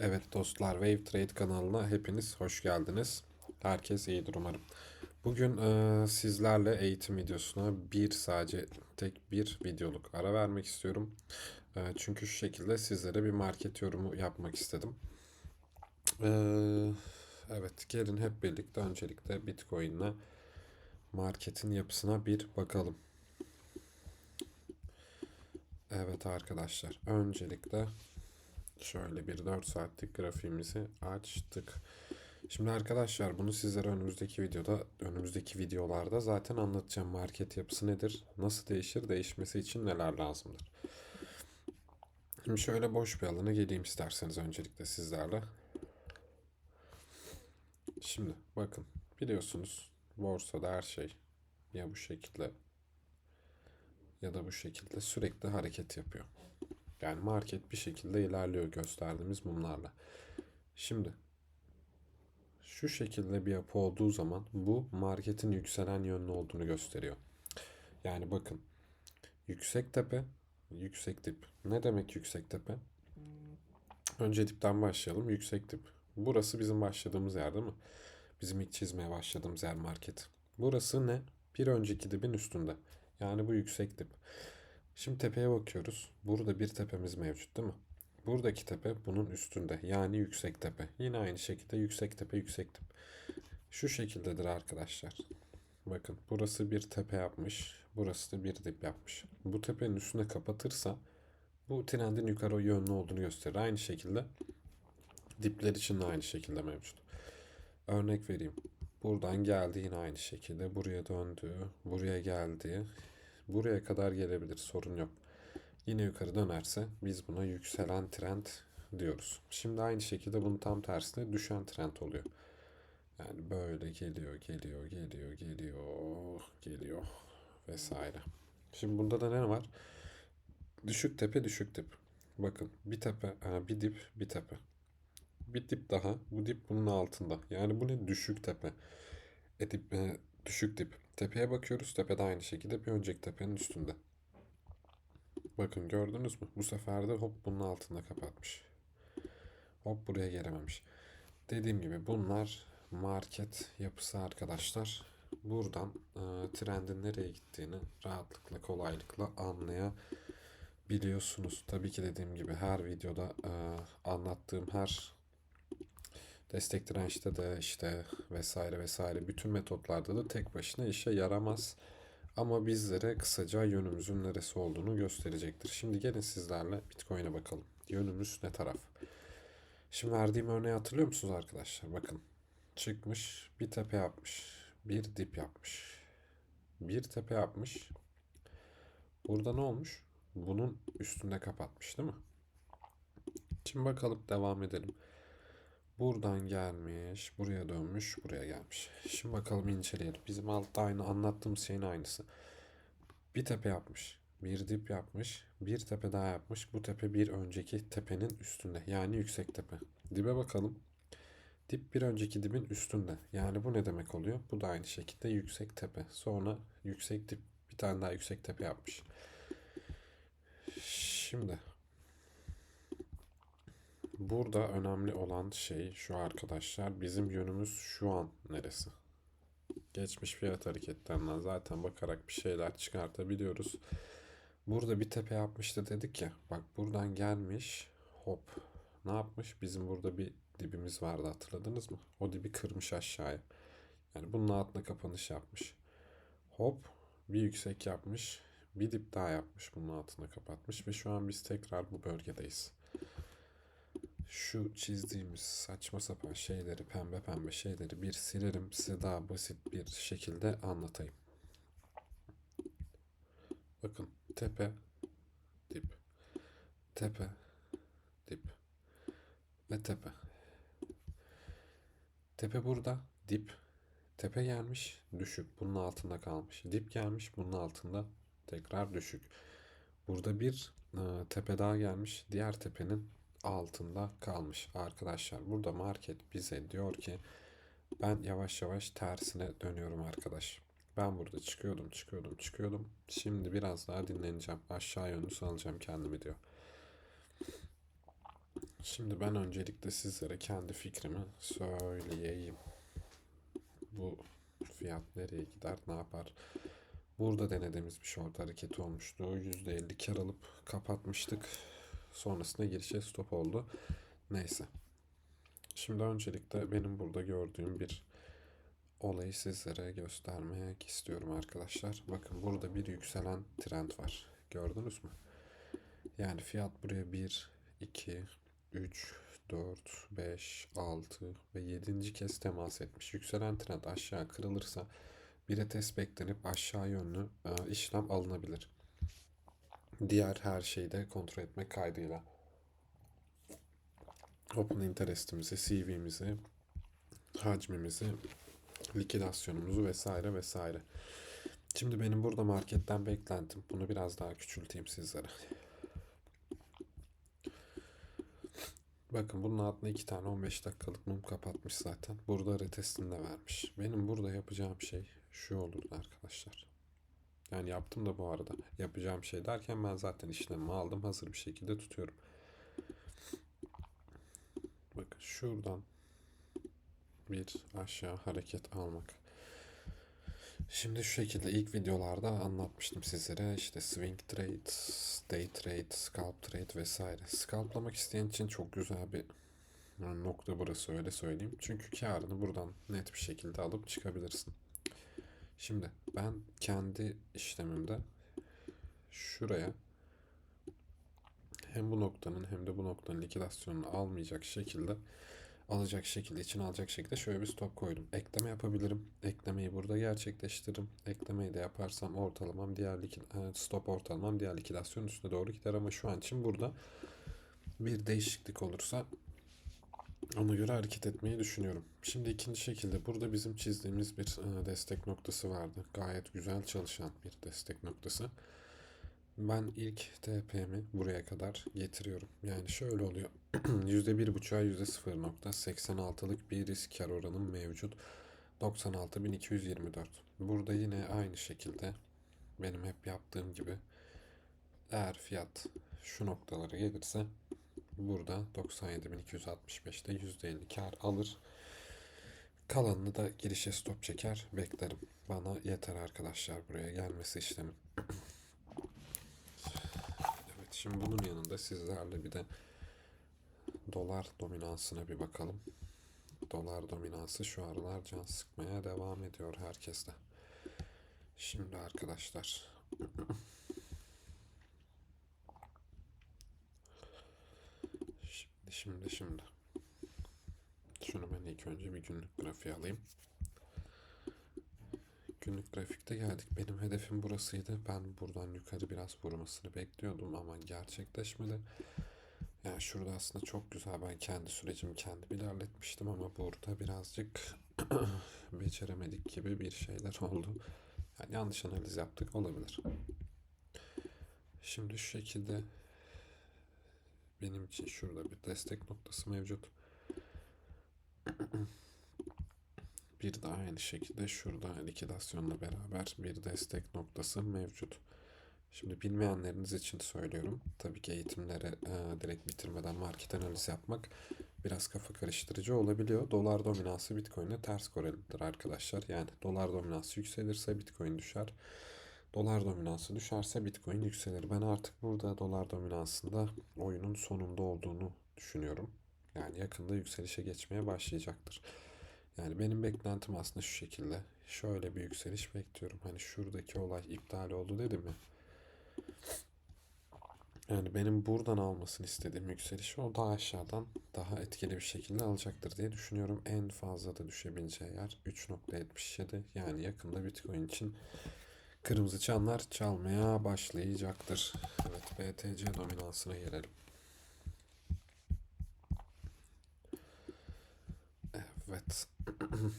Evet dostlar Wave Trade kanalına hepiniz hoş geldiniz. Herkes iyidir umarım. Bugün e, sizlerle eğitim videosuna bir sadece tek bir videoluk ara vermek istiyorum. E, çünkü şu şekilde sizlere bir market yorumu yapmak istedim. E, evet gelin hep birlikte öncelikle Bitcoin'le marketin yapısına bir bakalım. Evet arkadaşlar öncelikle Şöyle bir 4 saatlik grafiğimizi açtık. Şimdi arkadaşlar bunu sizlere önümüzdeki videoda, önümüzdeki videolarda zaten anlatacağım. Market yapısı nedir? Nasıl değişir? Değişmesi için neler lazımdır? Şimdi şöyle boş bir alana geleyim isterseniz öncelikle sizlerle. Şimdi bakın biliyorsunuz borsada her şey ya bu şekilde ya da bu şekilde sürekli hareket yapıyor. Yani market bir şekilde ilerliyor gösterdiğimiz mumlarla. Şimdi şu şekilde bir yapı olduğu zaman bu marketin yükselen yönlü olduğunu gösteriyor. Yani bakın yüksek tepe, yüksek dip. Ne demek yüksek tepe? Önce dipten başlayalım. Yüksek dip. Burası bizim başladığımız yer değil mi? Bizim ilk çizmeye başladığımız yer market. Burası ne? Bir önceki dibin üstünde. Yani bu yüksek dip. Şimdi tepeye bakıyoruz. Burada bir tepemiz mevcut değil mi? Buradaki tepe bunun üstünde. Yani yüksek tepe. Yine aynı şekilde yüksek tepe yüksek tepe. Şu şekildedir arkadaşlar. Bakın burası bir tepe yapmış. Burası da bir dip yapmış. Bu tepenin üstüne kapatırsa bu trendin yukarı yönlü olduğunu gösterir. Aynı şekilde dipler için de aynı şekilde mevcut. Örnek vereyim. Buradan geldi yine aynı şekilde. Buraya döndü. Buraya geldi. Buraya kadar gelebilir sorun yok. Yine yukarı dönerse biz buna yükselen trend diyoruz. Şimdi aynı şekilde bunun tam tersine düşen trend oluyor. Yani böyle geliyor, geliyor, geliyor, geliyor, geliyor vesaire. Şimdi bunda da ne var? Düşük tepe, düşük dip. Bakın bir tepe, bir dip, bir tepe. Bir dip daha. Bu dip bunun altında. Yani bu ne? Düşük tepe. E dip, e, düşük dip. Tepeye bakıyoruz. Tepede aynı şekilde bir önceki tepenin üstünde. Bakın gördünüz mü? Bu sefer de hop bunun altında kapatmış. Hop buraya gelememiş. Dediğim gibi bunlar market yapısı arkadaşlar. Buradan e, trendin nereye gittiğini rahatlıkla kolaylıkla anlayabiliyorsunuz. Tabii ki dediğim gibi her videoda e, anlattığım her Destek dirençte de işte vesaire vesaire bütün metotlarda da tek başına işe yaramaz. Ama bizlere kısaca yönümüzün neresi olduğunu gösterecektir. Şimdi gelin sizlerle Bitcoin'e bakalım. Yönümüz ne taraf? Şimdi verdiğim örneği hatırlıyor musunuz arkadaşlar? Bakın çıkmış bir tepe yapmış. Bir dip yapmış. Bir tepe yapmış. Burada ne olmuş? Bunun üstünde kapatmış değil mi? Şimdi bakalım devam edelim. Buradan gelmiş, buraya dönmüş, buraya gelmiş. Şimdi bakalım inceleyelim. Bizim altta aynı anlattığım şeyin aynısı. Bir tepe yapmış, bir dip yapmış, bir tepe daha yapmış. Bu tepe bir önceki tepenin üstünde. Yani yüksek tepe. Dibe bakalım. Dip bir önceki dibin üstünde. Yani bu ne demek oluyor? Bu da aynı şekilde yüksek tepe. Sonra yüksek dip bir tane daha yüksek tepe yapmış. Şimdi Burada önemli olan şey şu arkadaşlar. Bizim yönümüz şu an neresi? Geçmiş fiyat hareketlerinden zaten bakarak bir şeyler çıkartabiliyoruz. Burada bir tepe yapmıştı dedik ya. Bak buradan gelmiş. Hop. Ne yapmış? Bizim burada bir dibimiz vardı hatırladınız mı? O dibi kırmış aşağıya. Yani bunun altına kapanış yapmış. Hop. Bir yüksek yapmış. Bir dip daha yapmış. Bunun altına kapatmış. Ve şu an biz tekrar bu bölgedeyiz şu çizdiğimiz saçma sapan şeyleri, pembe pembe şeyleri bir silerim size daha basit bir şekilde anlatayım. Bakın tepe, dip, tepe, dip ve tepe. Tepe burada, dip, tepe gelmiş, düşük, bunun altında kalmış. Dip gelmiş, bunun altında tekrar düşük. Burada bir e, tepe daha gelmiş, diğer tepenin altında kalmış arkadaşlar. Burada market bize diyor ki ben yavaş yavaş tersine dönüyorum arkadaş. Ben burada çıkıyordum, çıkıyordum, çıkıyordum. Şimdi biraz daha dinleneceğim. Aşağı yönlü salacağım kendimi diyor. Şimdi ben öncelikle sizlere kendi fikrimi söyleyeyim. Bu fiyat nereye gider, ne yapar? Burada denediğimiz bir short hareketi olmuştu. %50 kar alıp kapatmıştık. Sonrasında girişe stop oldu. Neyse. Şimdi öncelikle benim burada gördüğüm bir olayı sizlere göstermek istiyorum arkadaşlar. Bakın burada bir yükselen trend var. Gördünüz mü? Yani fiyat buraya 1, 2, 3, 4, 5, 6 ve 7. kez temas etmiş. Yükselen trend aşağı kırılırsa bir retest beklenip aşağı yönlü e, işlem alınabilir. Diğer her şeyi de kontrol etmek kaydıyla. Open interest'imizi, CV'mizi, hacmimizi, likidasyonumuzu vesaire vesaire. Şimdi benim burada marketten beklentim. Bunu biraz daha küçülteyim sizlere. Bakın bunun altına iki tane 15 dakikalık mum kapatmış zaten. Burada retestini de vermiş. Benim burada yapacağım şey şu olurdu arkadaşlar. Yani yaptım da bu arada. Yapacağım şey derken ben zaten işlemimi aldım. Hazır bir şekilde tutuyorum. Bakın şuradan bir aşağı hareket almak. Şimdi şu şekilde ilk videolarda anlatmıştım sizlere işte swing trade, day trade, scalp trade vesaire. Scalplamak isteyen için çok güzel bir nokta burası öyle söyleyeyim. Çünkü karını buradan net bir şekilde alıp çıkabilirsin. Şimdi ben kendi işlemimde şuraya hem bu noktanın hem de bu noktanın likidasyonunu almayacak şekilde alacak şekilde, içine alacak şekilde şöyle bir stop koydum. Ekleme yapabilirim. Eklemeyi burada gerçekleştiririm. Eklemeyi de yaparsam ortalamam diğer stop ortalamam diğer likidasyon üstüne doğru gider ama şu an için burada bir değişiklik olursa ona göre hareket etmeyi düşünüyorum. Şimdi ikinci şekilde burada bizim çizdiğimiz bir destek noktası vardı. Gayet güzel çalışan bir destek noktası. Ben ilk TP'mi buraya kadar getiriyorum. Yani şöyle oluyor. %1.5'a %0.86'lık bir risk kar oranım mevcut. 96.224. Burada yine aynı şekilde benim hep yaptığım gibi eğer fiyat şu noktalara gelirse burada 97.265'te %50 kar alır. Kalanını da girişe stop çeker beklerim. Bana yeter arkadaşlar buraya gelmesi işlemin. evet şimdi bunun yanında sizlerle bir de dolar dominansına bir bakalım. Dolar dominansı şu aralar can sıkmaya devam ediyor herkeste. Şimdi arkadaşlar Şimdi şimdi Şunu ben ilk önce bir günlük grafiğe alayım. Günlük grafikte geldik. Benim hedefim burasıydı. Ben buradan yukarı biraz vurmasını bekliyordum ama gerçekleşmedi. Yani şurada aslında çok güzel ben kendi sürecimi kendim ilerletmiştim ama burada birazcık beceremedik gibi bir şeyler oldu. Yani yanlış analiz yaptık olabilir. Şimdi şu şekilde benim için şurada bir destek noktası mevcut. Bir daha aynı şekilde şurada likidasyonla beraber bir destek noktası mevcut. Şimdi bilmeyenleriniz için söylüyorum. Tabii ki eğitimleri e, direkt bitirmeden market analiz yapmak biraz kafa karıştırıcı olabiliyor. Dolar dominansı Bitcoin'e ters korelidir arkadaşlar. Yani dolar dominansı yükselirse Bitcoin düşer. Dolar dominansı düşerse Bitcoin yükselir. Ben artık burada dolar dominansında oyunun sonunda olduğunu düşünüyorum. Yani yakında yükselişe geçmeye başlayacaktır. Yani benim beklentim aslında şu şekilde. Şöyle bir yükseliş bekliyorum. Hani şuradaki olay iptal oldu dedim ya. Yani benim buradan almasını istediğim yükselişi o daha aşağıdan daha etkili bir şekilde alacaktır diye düşünüyorum. En fazla da düşebileceği yer 3.77 yani yakında Bitcoin için kırmızı çanlar çalmaya başlayacaktır. Evet BTC dominansına gelelim. Evet.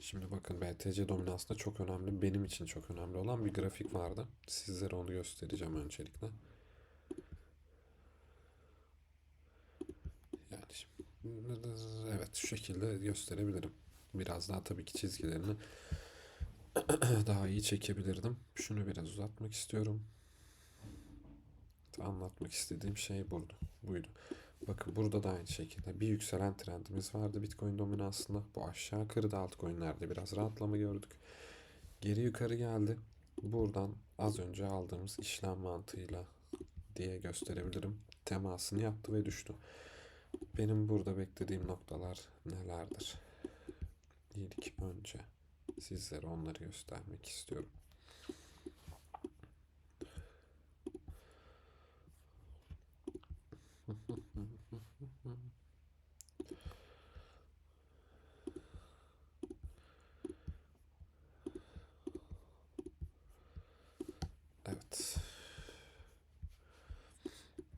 Şimdi bakın BTC dominansında çok önemli, benim için çok önemli olan bir grafik vardı. Sizlere onu göstereceğim öncelikle. Yani şimdi, evet şu şekilde gösterebilirim. Biraz daha tabii ki çizgilerini daha iyi çekebilirdim. Şunu biraz uzatmak istiyorum. Anlatmak istediğim şey buydu. buydu. Bakın burada da aynı şekilde bir yükselen trendimiz vardı Bitcoin dominansında. Bu aşağı kırdı altcoin'lerde biraz rahatlama gördük. Geri yukarı geldi. Buradan az önce aldığımız işlem mantığıyla diye gösterebilirim. Temasını yaptı ve düştü. Benim burada beklediğim noktalar nelerdir? İlk önce sizlere onları göstermek istiyorum. Evet.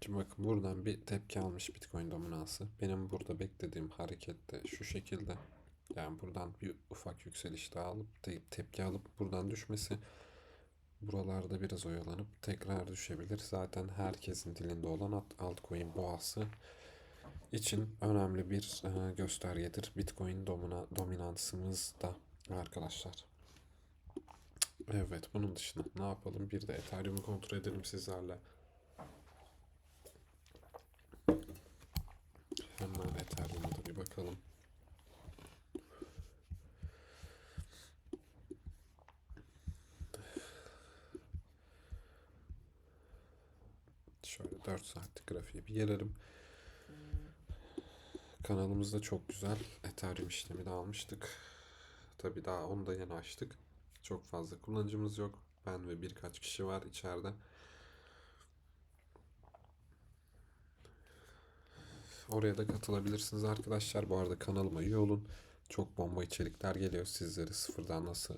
Şimdi bakın buradan bir tepki almış Bitcoin dominansı. Benim burada beklediğim hareket de şu şekilde. Yani buradan bir ufak yükseliş daha alıp te- tepki alıp buradan düşmesi. Buralarda biraz oyalanıp tekrar düşebilir. Zaten herkesin dilinde olan alt- altcoin boğası için önemli bir e, göstergedir. Bitcoin domina, dominansımız da arkadaşlar. Evet bunun dışında ne yapalım? Bir de Ethereum'u kontrol edelim sizlerle. Hemen Ethereum'a da bir bakalım. Şöyle 4 saatlik grafiğe bir gelelim. Kanalımızda çok güzel Ethereum işlemi de almıştık. Tabii daha onu da yeni açtık. Çok fazla kullanıcımız yok. Ben ve birkaç kişi var içeride. Oraya da katılabilirsiniz arkadaşlar. Bu arada kanalıma üye olun. Çok bomba içerikler geliyor sizlere sıfırdan nasıl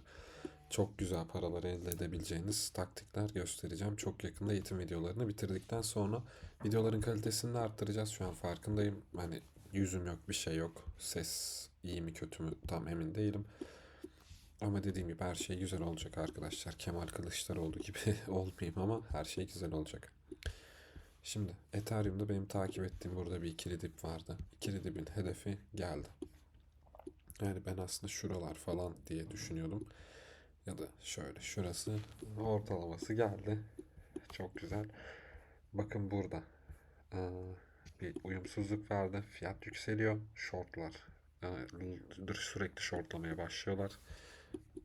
çok güzel paralar elde edebileceğiniz taktikler göstereceğim. Çok yakında eğitim videolarını bitirdikten sonra videoların kalitesini de arttıracağız. Şu an farkındayım. Hani yüzüm yok, bir şey yok. Ses iyi mi kötü mü tam emin değilim. Ama dediğim gibi her şey güzel olacak arkadaşlar. Kemal Kılıçdaroğlu gibi olmayayım ama her şey güzel olacak. Şimdi Ethereum'da benim takip ettiğim burada bir ikili dip vardı. İkili dipin hedefi geldi. Yani ben aslında şuralar falan diye düşünüyordum. Ya da şöyle şurası ortalaması geldi. Çok güzel. Bakın burada ee, bir uyumsuzluk vardı. Fiyat yükseliyor. Shortlar ee, sürekli shortlamaya başlıyorlar.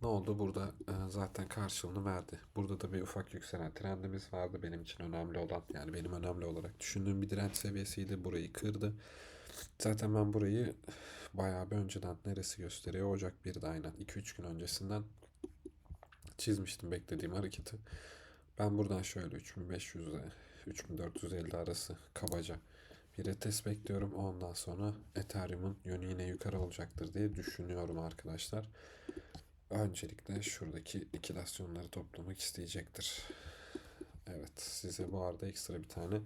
Ne oldu? Burada e, zaten karşılığını verdi. Burada da bir ufak yükselen trendimiz vardı. Benim için önemli olan yani benim önemli olarak düşündüğüm bir direnç seviyesiydi. Burayı kırdı. Zaten ben burayı bayağı bir önceden neresi gösteriyor? Ocak 1'de aynen 2-3 gün öncesinden çizmiştim beklediğim hareketi. Ben buradan şöyle 3500 ile 3450 arası kabaca bir retest bekliyorum. Ondan sonra Ethereum'un yönü yine yukarı olacaktır diye düşünüyorum arkadaşlar. Öncelikle şuradaki likidasyonları toplamak isteyecektir. Evet size bu arada ekstra bir tane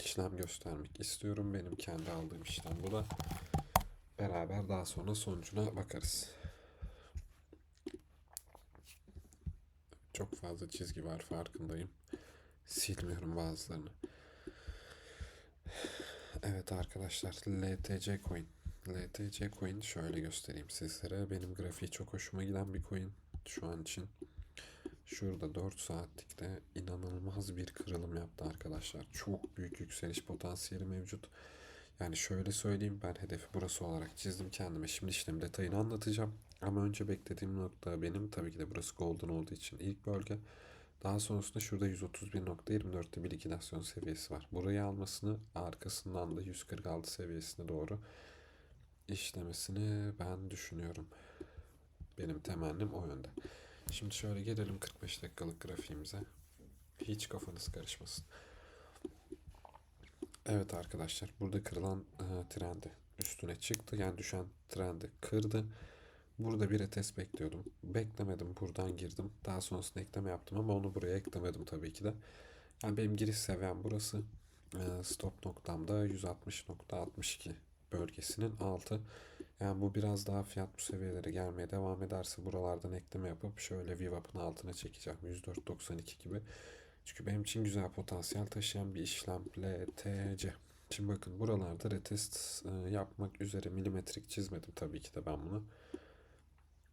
işlem göstermek istiyorum. Benim kendi aldığım işlem bu da. Beraber daha sonra sonucuna bakarız. Çok fazla çizgi var farkındayım. Silmiyorum bazılarını. Evet arkadaşlar LTC coin. LTC coin şöyle göstereyim sizlere. Benim grafiği çok hoşuma giden bir coin şu an için. Şurada 4 saatlikte inanılmaz bir kırılım yaptı arkadaşlar. Çok büyük yükseliş potansiyeli mevcut. Yani şöyle söyleyeyim ben hedefi burası olarak çizdim kendime. Şimdi işlem detayını anlatacağım. Ama önce beklediğim nokta benim tabii ki de burası golden olduğu için ilk bölge. Daha sonrasında şurada 131.24'te bir likidasyon seviyesi var. Burayı almasını arkasından da 146 seviyesine doğru işlemesini ben düşünüyorum. Benim temennim o yönde. Şimdi şöyle gelelim 45 dakikalık grafiğimize. Hiç kafanız karışmasın. Evet arkadaşlar burada kırılan e, trendi üstüne çıktı. Yani düşen trendi kırdı. Burada bir retest bekliyordum. Beklemedim buradan girdim. Daha sonrasında ekleme yaptım ama onu buraya eklemedim tabii ki de. Yani benim giriş seviyem burası. E, stop noktam da 160.62 bölgesinin altı. Yani bu biraz daha fiyat bu seviyelere gelmeye devam ederse buralardan ekleme yapıp şöyle VWAP'ın altına çekeceğim. 104.92 gibi. Çünkü benim için güzel potansiyel taşıyan bir işlem LTC. Şimdi bakın buralarda retest e, yapmak üzere milimetrik çizmedim tabii ki de ben bunu.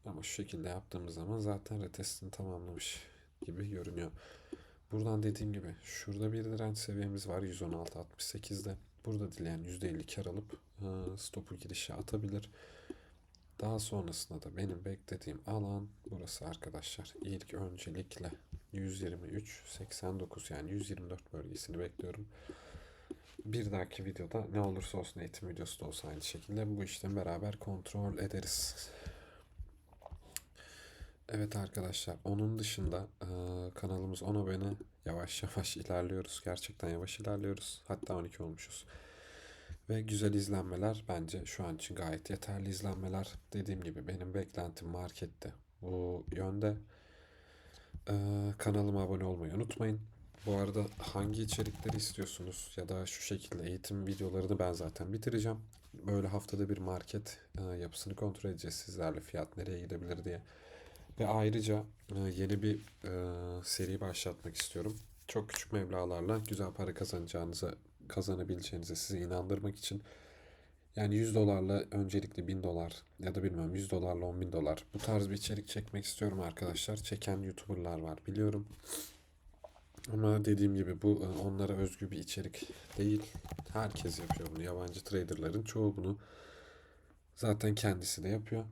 Ama şu şekilde yaptığımız zaman zaten retestini tamamlamış gibi görünüyor. Buradan dediğim gibi şurada bir direnç seviyemiz var 116.68'de. Burada dileyen %50 kar alıp e, stopu girişe atabilir. Daha sonrasında da benim beklediğim alan burası arkadaşlar. İlk öncelikle 123.89 yani 124 bölgesini bekliyorum. Bir dahaki videoda ne olursa olsun eğitim videosu da olsa aynı şekilde bu işlemi beraber kontrol ederiz. Evet arkadaşlar onun dışında e, kanalımız 10 abone yavaş yavaş ilerliyoruz. Gerçekten yavaş ilerliyoruz. Hatta 12 olmuşuz. Ve güzel izlenmeler bence şu an için gayet yeterli izlenmeler. Dediğim gibi benim beklentim markette bu yönde. E, kanalıma abone olmayı unutmayın. Bu arada hangi içerikleri istiyorsunuz ya da şu şekilde eğitim videolarını ben zaten bitireceğim. Böyle haftada bir market e, yapısını kontrol edeceğiz sizlerle fiyat nereye gidebilir diye. Ve ayrıca e, yeni bir e, seri başlatmak istiyorum. Çok küçük meblağlarla güzel para kazanacağınıza, kazanabileceğinize sizi inandırmak için. Yani 100 dolarla öncelikle 1000 dolar ya da bilmem 100 dolarla 10 bin dolar. Bu tarz bir içerik çekmek istiyorum arkadaşlar. Çeken YouTuber'lar var biliyorum. Ama dediğim gibi bu e, onlara özgü bir içerik değil. Herkes yapıyor bunu. Yabancı traderların çoğu bunu zaten kendisi de yapıyor.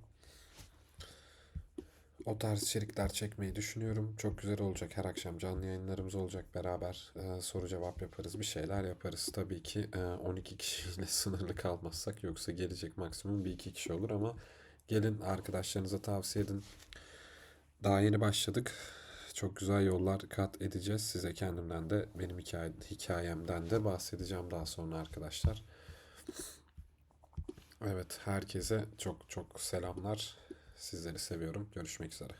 O tarz içerikler çekmeyi düşünüyorum. Çok güzel olacak. Her akşam canlı yayınlarımız olacak. Beraber e, soru cevap yaparız. Bir şeyler yaparız. Tabii ki e, 12 kişiyle sınırlı kalmazsak. Yoksa gelecek maksimum bir iki kişi olur ama gelin arkadaşlarınıza tavsiye edin. Daha yeni başladık. Çok güzel yollar kat edeceğiz. Size kendimden de benim hikaye, hikayemden de bahsedeceğim daha sonra arkadaşlar. Evet herkese çok çok selamlar. Sizleri seviyorum. Görüşmek üzere.